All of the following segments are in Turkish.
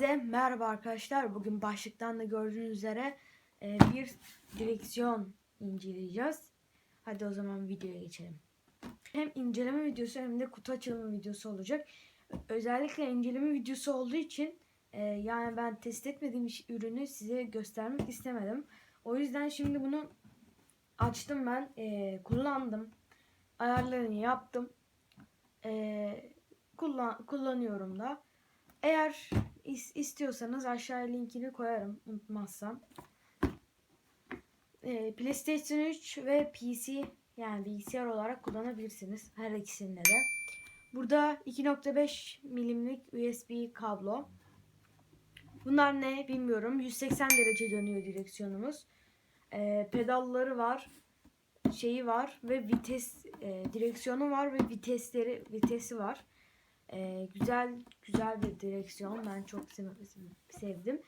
Size merhaba arkadaşlar. Bugün başlıktan da gördüğünüz üzere e, bir direksiyon inceleyeceğiz. Hadi o zaman videoya geçelim. Hem inceleme videosu hem de kutu açılımı videosu olacak. Özellikle inceleme videosu olduğu için e, yani ben test etmediğim ürünü size göstermek istemedim. O yüzden şimdi bunu açtım ben. e, kullandım. Ayarlarını yaptım. Kullan kullanıyorum da. Eğer istiyorsanız aşağıya linkini koyarım unutmazsam. Ee, PlayStation 3 ve PC yani bilgisayar olarak kullanabilirsiniz her ikisinde de. Burada 2.5 milimlik USB kablo. Bunlar ne bilmiyorum. 180 derece dönüyor direksiyonumuz. Ee, pedalları var. Şeyi var ve vites e, direksiyonu var ve vitesleri vitesi var. Ee, güzel güzel bir direksiyon. Ben çok sev- sevdim.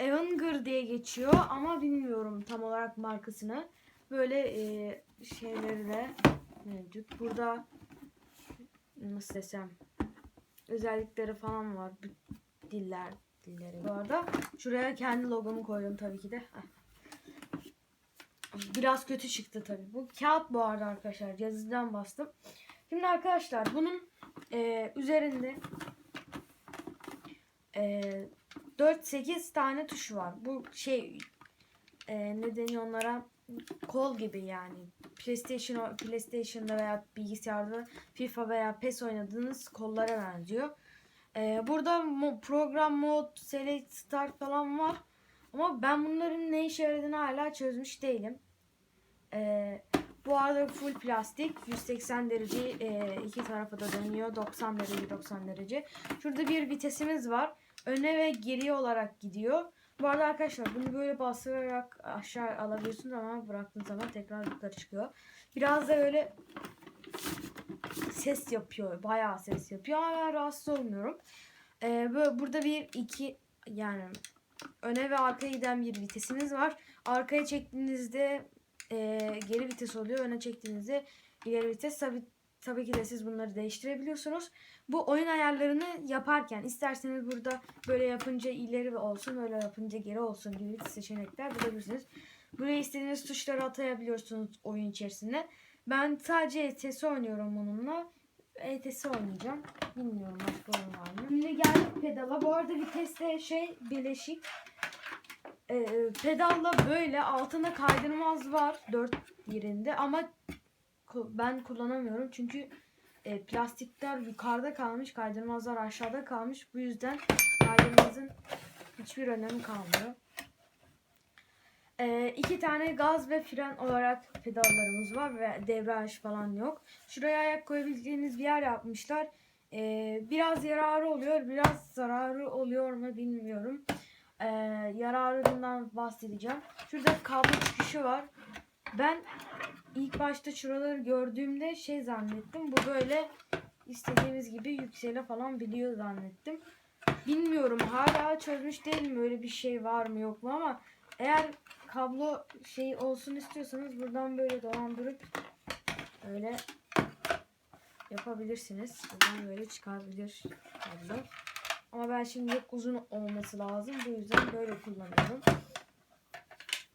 Avenger diye geçiyor ama bilmiyorum tam olarak markasını. Böyle e, şeyleri de mevcut. Burada nasıl desem özellikleri falan var. Diller dilleri. Bu arada şuraya kendi logomu koydum tabii ki de. Biraz kötü çıktı tabii. Bu kağıt bu arada arkadaşlar. Yazıdan bastım. Şimdi arkadaşlar bunun e, üzerinde e, 4-8 tane tuşu var. Bu şey e, ne onlara kol gibi yani. PlayStation PlayStation'da veya bilgisayarda FIFA veya PES oynadığınız kollara benziyor. E, burada mo- program mod, select, start falan var. Ama ben bunların ne işe yaradığını hala çözmüş değilim. E, bu arada full plastik 180 derece e, iki tarafa da dönüyor 90 derece 90 derece. Şurada bir vitesimiz var. Öne ve geriye olarak gidiyor. Bu arada arkadaşlar bunu böyle bastırarak aşağı alabiliyorsunuz ama bıraktığınız zaman tekrar yukarı çıkıyor. Biraz da böyle ses yapıyor. Bayağı ses yapıyor ama ben rahatsız olmuyorum. Ee, böyle burada bir iki yani öne ve arkaya giden bir vitesiniz var. Arkaya çektiğinizde e, geri vites oluyor. Öne çektiğinizde ileri vites. Tabii, tabii ki de siz bunları değiştirebiliyorsunuz. Bu oyun ayarlarını yaparken isterseniz burada böyle yapınca ileri olsun, böyle yapınca geri olsun gibi seçenekler bulabilirsiniz. Buraya istediğiniz tuşları atayabiliyorsunuz oyun içerisinde. Ben sadece ETS oynuyorum bununla. ETS oynayacağım. Bilmiyorum başka oyun var mı? Şimdi geldik pedala. Bu arada viteste şey bileşik. Ee, pedalla böyle altında kaydırmaz var dört yerinde ama ben kullanamıyorum çünkü e, plastikler yukarıda kalmış kaydırmazlar aşağıda kalmış bu yüzden kaydırmazın hiçbir önemi kalmıyor. E, iki tane gaz ve fren olarak pedallarımız var ve debriyaj falan yok. Şuraya ayak koyabileceğiniz bir yer yapmışlar. E, biraz yararı oluyor biraz zararı oluyor mu bilmiyorum. E, yararından bahsedeceğim. Şurada kablo çıkışı var. Ben ilk başta şuraları gördüğümde şey zannettim. Bu böyle istediğimiz gibi yüksele falan biliyor zannettim. Bilmiyorum hala çözmüş değilim öyle bir şey var mı yok mu ama eğer kablo şey olsun istiyorsanız buradan böyle dolandırıp öyle yapabilirsiniz. Buradan böyle çıkabilir kablo. Ama ben şimdi uzun olması lazım. Bu yüzden böyle kullanıyorum.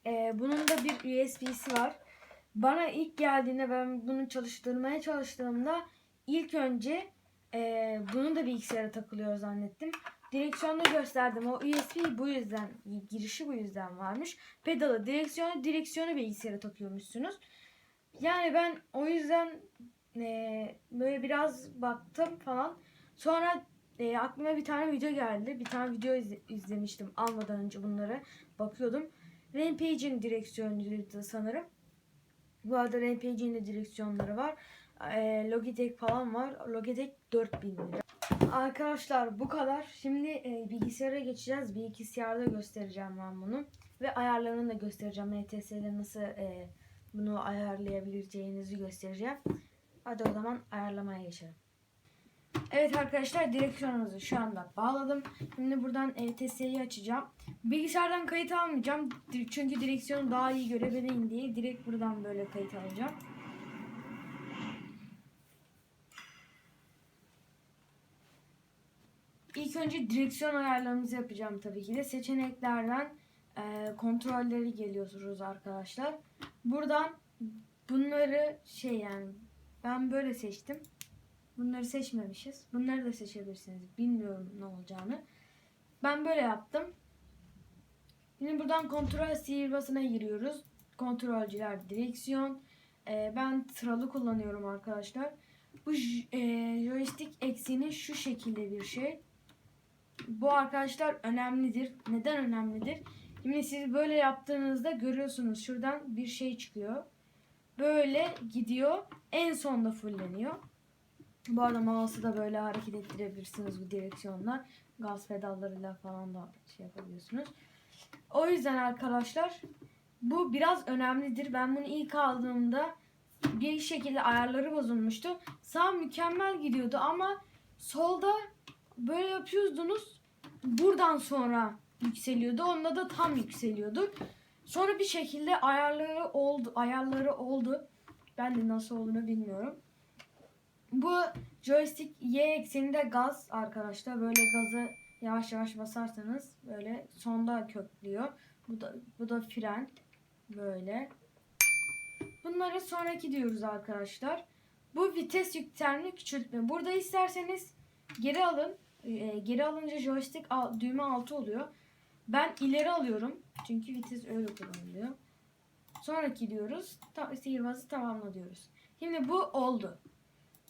Ee, bunun da bir USB'si var. Bana ilk geldiğinde ben bunu çalıştırmaya çalıştığımda ilk önce e, bunun da bilgisayara takılıyor zannettim. Direksiyonda gösterdim. O USB bu yüzden girişi bu yüzden varmış. Pedalı, direksiyonu, direksiyonu bilgisayara takıyormuşsunuz. Yani ben o yüzden e, böyle biraz baktım falan. Sonra e, aklıma bir tane video geldi. Bir tane video izle- izlemiştim almadan önce bunları bakıyordum. Rampage'in direksiyonuydu sanırım. Bu arada Rampage'in de direksiyonları var. E, Logitech falan var. Logitech 4000 lira. Arkadaşlar bu kadar. Şimdi e, bilgisayara geçeceğiz. Bilgisayarda göstereceğim ben bunu. Ve ayarlarını da göstereceğim. NTS'de nasıl e, bunu ayarlayabileceğinizi göstereceğim. Hadi o zaman ayarlamaya geçelim. Evet arkadaşlar direksiyonumuzu şu anda bağladım. Şimdi buradan ETS'yi açacağım. Bilgisayardan kayıt almayacağım. Çünkü direksiyonu daha iyi görebileyim diye direkt buradan böyle kayıt alacağım. İlk önce direksiyon ayarlarımızı yapacağım tabii ki de. Seçeneklerden e, kontrolleri geliyoruz arkadaşlar. Buradan bunları şey yani ben böyle seçtim. Bunları seçmemişiz. Bunları da seçebilirsiniz. Bilmiyorum ne olacağını. Ben böyle yaptım. Şimdi buradan kontrol sihirbazına giriyoruz. Kontrolcüler direksiyon. Ee, ben sıralı kullanıyorum arkadaşlar. Bu e, joystick ekseni şu şekilde bir şey. Bu arkadaşlar önemlidir. Neden önemlidir? Şimdi siz böyle yaptığınızda görüyorsunuz şuradan bir şey çıkıyor. Böyle gidiyor. En sonda fulleniyor. Bu arada mouse'u da böyle hareket ettirebilirsiniz bu direksiyonla. Gaz pedallarıyla falan da şey yapabiliyorsunuz. O yüzden arkadaşlar bu biraz önemlidir. Ben bunu ilk aldığımda bir şekilde ayarları bozulmuştu. Sağ mükemmel gidiyordu ama solda böyle yapıyordunuz. Buradan sonra yükseliyordu. Onda da tam yükseliyordu. Sonra bir şekilde ayarları oldu. Ayarları oldu. Ben de nasıl olduğunu bilmiyorum. Bu joystick Y ekseninde gaz arkadaşlar. Böyle gazı yavaş yavaş basarsanız böyle sonda köklüyor. Bu da bu da fren böyle. Bunları sonraki diyoruz arkadaşlar. Bu vites yükselme küçültme. Burada isterseniz geri alın. Ee, geri alınca joystick al- düğme altı oluyor. Ben ileri alıyorum. Çünkü vites öyle kullanılıyor. Sonraki diyoruz. Ta- sihirbazı tamamla diyoruz. Şimdi bu oldu.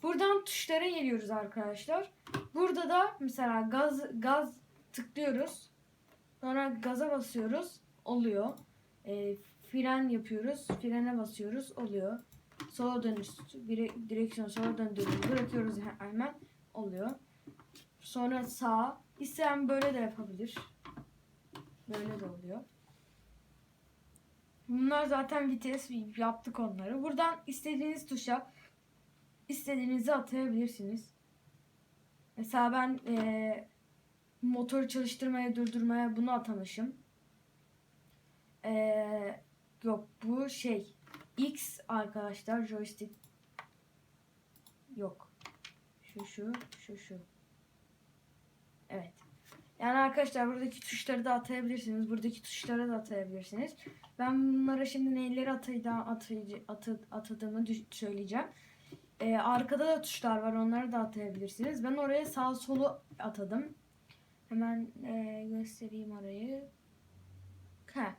Buradan tuşlara geliyoruz arkadaşlar. Burada da mesela gaz gaz tıklıyoruz. Sonra gaza basıyoruz. Oluyor. Ee, fren yapıyoruz. Frene basıyoruz. Oluyor. Sola dönüş. dire- Direksiyon sola döndürüyoruz. Bırakıyoruz he- hemen. Oluyor. Sonra sağ. İsteyen böyle de yapabilir. Böyle de oluyor. Bunlar zaten vites yaptık onları. Buradan istediğiniz tuşa istediğinizi atayabilirsiniz. Mesela ben eee motoru çalıştırmaya durdurmaya bunu atamışım. Eee, yok bu şey X arkadaşlar joystick yok. Şu şu şu şu. Evet. Yani arkadaşlar buradaki tuşları da atayabilirsiniz. Buradaki tuşları da atayabilirsiniz. Ben bunlara şimdi neyleri atayda, atayıcı, atı, atadığımı söyleyeceğim. Ee, arkada da tuşlar var. Onları da atayabilirsiniz. Ben oraya sağ solu atadım. Hemen e, göstereyim orayı. Ha.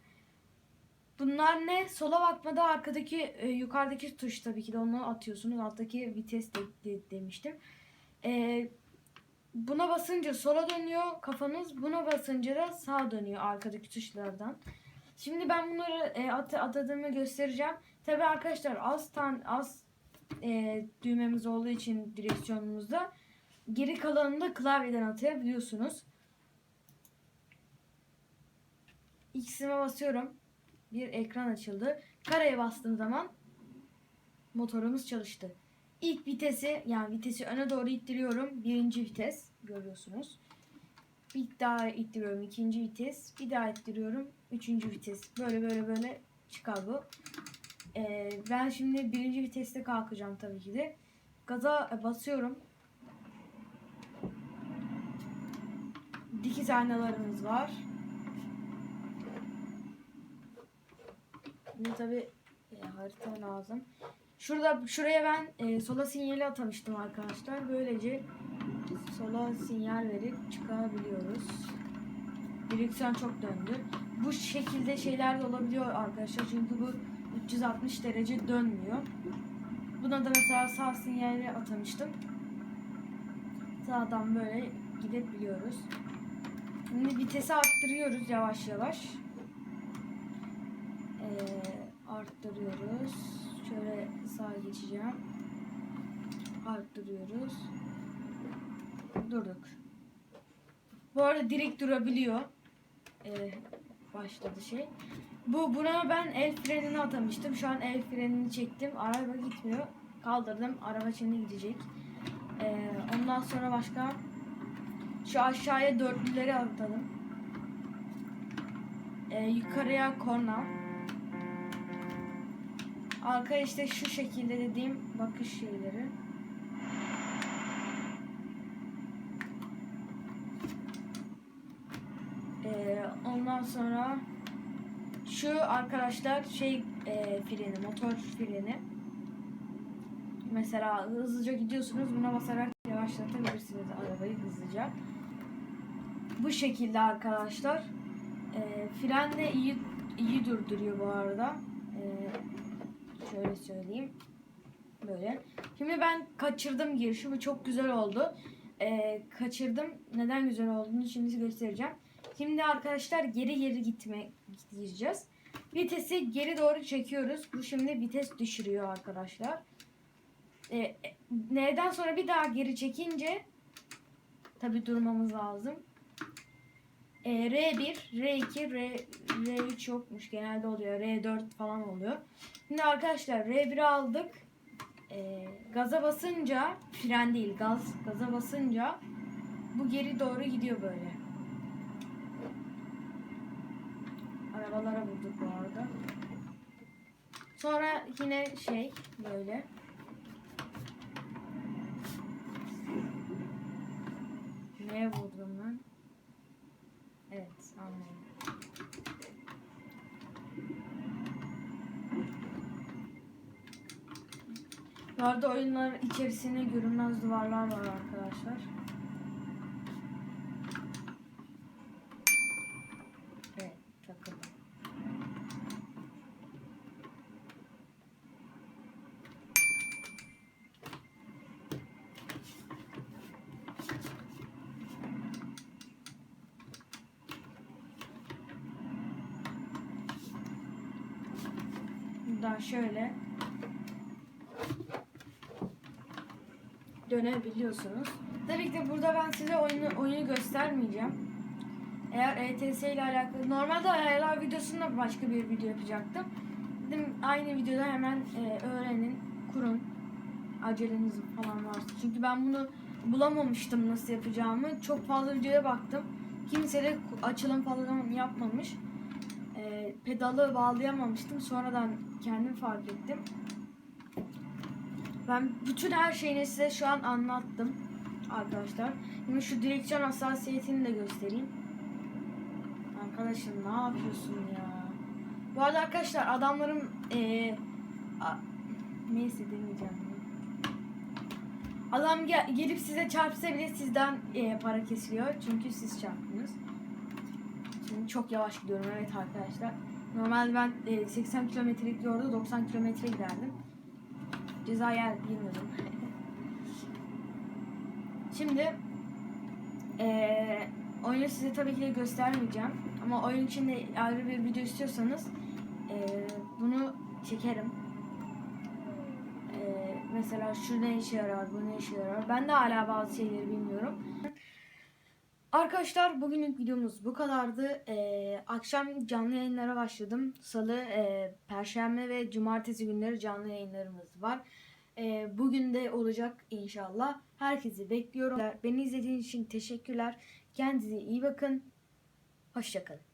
Bunlar ne? Sola bakmada arkadaki e, yukarıdaki tuş tabii ki de onu atıyorsunuz. Alttaki vites de, de- demiştim. E, buna basınca sola dönüyor kafanız. Buna basınca da sağa dönüyor arkadaki tuşlardan. Şimdi ben bunları e, at, atadığımı göstereceğim. Tabii arkadaşlar az tan az e, düğmemiz olduğu için direksiyonumuzda geri kalanını da klavyeden atayabiliyorsunuz. X'ime basıyorum. Bir ekran açıldı. Kareye bastığım zaman motorumuz çalıştı. İlk vitesi yani vitesi öne doğru ittiriyorum. Birinci vites görüyorsunuz. Bir daha ittiriyorum. ikinci vites. Bir daha ittiriyorum. Üçüncü vites. Böyle böyle böyle çıkar bu. Ee, ben şimdi birinci viteste kalkacağım tabii ki de. Gaza basıyorum. Dikiz aynalarımız var. Şimdi tabii e, harita lazım. Şurada şuraya ben e, sola sinyali atamıştım arkadaşlar. Böylece sola sinyal verip çıkabiliyoruz. Direksiyon çok döndü. Bu şekilde şeyler de olabiliyor arkadaşlar. Çünkü bu 360 derece dönmüyor. Buna da mesela sağ sinyali atamıştım. Sağdan böyle gidebiliyoruz. Şimdi vitesi arttırıyoruz yavaş yavaş. Ee, arttırıyoruz. Şöyle sağa geçeceğim. Arttırıyoruz. Durduk. Bu arada direkt durabiliyor. Ee, başladı şey. Bu buna ben el frenini atamıştım. Şu an el frenini çektim. Araba gitmiyor. Kaldırdım. Araba şimdi gidecek. Ee, ondan sonra başka şu aşağıya dörtlüleri atalım. Ee, yukarıya korna. Arka işte şu şekilde dediğim bakış şeyleri. ondan sonra şu arkadaşlar şey e, freni, motor freni. Mesela hızlıca gidiyorsunuz buna basarak yavaşlatabilirsiniz arabayı hızlıca. Bu şekilde arkadaşlar. E, fren iyi iyi durduruyor bu arada. E, şöyle söyleyeyim. Böyle. Şimdi ben kaçırdım girişi. Bu çok güzel oldu. E, kaçırdım. Neden güzel olduğunu şimdi göstereceğim. Şimdi arkadaşlar geri geri gitme gideceğiz. Vitesi geri doğru çekiyoruz. Bu şimdi vites düşürüyor arkadaşlar. Ee, neden sonra bir daha geri çekince tabi durmamız lazım. Ee, R1, R2, R, R3 yokmuş. Genelde oluyor. R4 falan oluyor. Şimdi arkadaşlar R1'i aldık. Ee, gaza basınca fren değil gaz gaza basınca bu geri doğru gidiyor böyle. Arabalara vurduk bu arada. Sonra yine şey böyle. Neye vurdum ben? Evet anladım. Bu arada oyunlar içerisinde görünmez duvarlar var arkadaşlar. Evet takıldı. Buradan şöyle dönebiliyorsunuz. Tabii ki de burada ben size oyunu oyunu göstermeyeceğim. Eğer ETS ile alakalı normalde ayarlar videosunda başka bir video yapacaktım. Dedim aynı videoda hemen e, öğrenin, kurun. Aceleniz falan varsa. Çünkü ben bunu bulamamıştım nasıl yapacağımı. Çok fazla videoya baktım. Kimse de açılım falan yapmamış. E, pedalı bağlayamamıştım. Sonradan kendim fark ettim. Ben bütün her şeyini size şu an anlattım arkadaşlar. Şimdi şu direksiyon hassasiyetini de göstereyim. Arkadaşım ne yapıyorsun ya? Bu arada arkadaşlar adamlarım ee, a- neyse demeyeceğim. Adam gel- gelip size çarpsa bile sizden ee, para kesiliyor. Çünkü siz çarptınız. Çok yavaş gidiyorum evet arkadaşlar. Normalde ben ee, 80 kilometrelik yolda 90 kilometre giderdim. Ceza yer bilmiyorum. Şimdi eee oyunu size tabii ki de göstermeyeceğim. Ama oyun için de ayrı bir video istiyorsanız eee, bunu çekerim. Eee, mesela şu ne işe yarar, bu ne işe yarar. Ben de hala bazı şeyleri bilmiyorum. Arkadaşlar bugünlük videomuz bu kadardı. Ee, akşam canlı yayınlara başladım. Salı, e, Perşembe ve Cumartesi günleri canlı yayınlarımız var. Ee, bugün de olacak inşallah. Herkesi bekliyorum. Beni izlediğiniz için teşekkürler. Kendinize iyi bakın. Hoşçakalın.